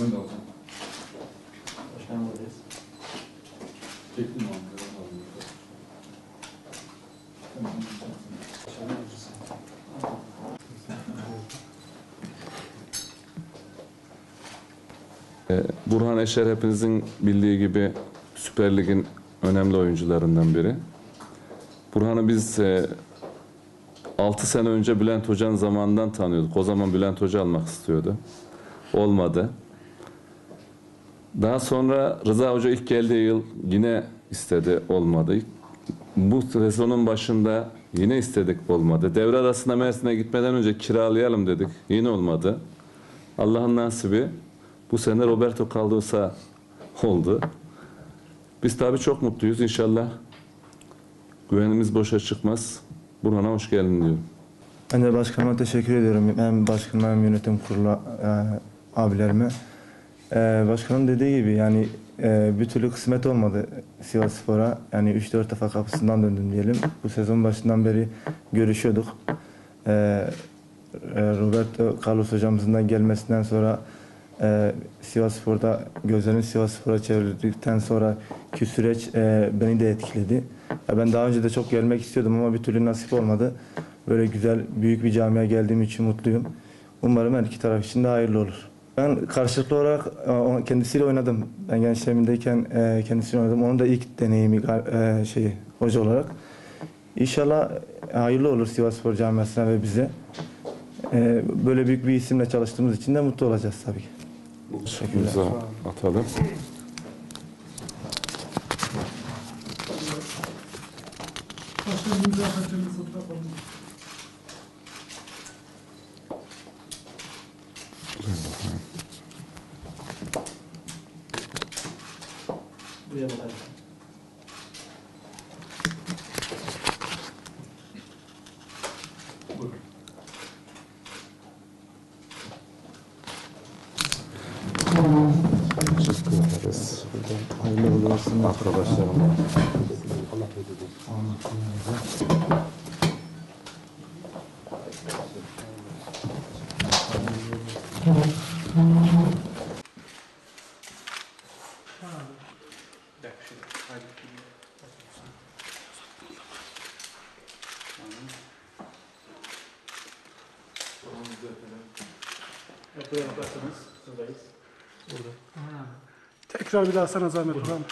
Hemen alacağım. Başkanım buradayız. Çektim Ankara. Tamam. Ee, Burhan Eşer hepinizin bildiği gibi Süper Lig'in önemli oyuncularından biri. Burhan'ı biz 6 sene önce Bülent Hoca'nın zamanından tanıyorduk. O zaman Bülent Hoca almak istiyordu. Olmadı. Daha sonra Rıza Hoca ilk geldiği yıl yine istedi, olmadı. Bu sezonun başında yine istedik, olmadı. Devre arasında Mersin'e gitmeden önce kiralayalım dedik. Yine olmadı. Allah'ın nasibi bu sene Roberto Carlos'a oldu. Biz tabii çok mutluyuz. İnşallah güvenimiz boşa çıkmaz. Burhan'a hoş geldin diyorum. Ben de başkanıma teşekkür ediyorum. Hem başkanıma hem yönetim kurulu e, abilerime. E, başkanım dediği gibi yani e, bir türlü kısmet olmadı Sivas Spor'a. Yani 3-4 defa kapısından döndüm diyelim. Bu sezon başından beri görüşüyorduk. E, e, Roberto Carlos hocamızın da gelmesinden sonra e, Sivas Spor'da gözlerini Sivas Spor'a çevirdikten sonra ki süreç e, beni de etkiledi. Ya ben daha önce de çok gelmek istiyordum ama bir türlü nasip olmadı. Böyle güzel, büyük bir camiye geldiğim için mutluyum. Umarım her iki taraf için de hayırlı olur. Ben karşılıklı olarak e, kendisiyle oynadım. Ben gençliğimdeyken e, kendisiyle oynadım. Onun da ilk deneyimi e, şey hoca olarak. İnşallah hayırlı olur Sivasspor camiasına ve bize. Böyle büyük bir isimle çalıştığımız için de mutlu olacağız tabii ki. Teşekkürler. Atalım. Başkanım imza atacağım bir fotoğraf alayım. Buraya bakalım. Teşekkür ederiz. Hayırlı olsun. Arkadaşlarım. Buraya bakarsanız buradayız. Burada. Tekrar bir daha sana zahmet de alacağım.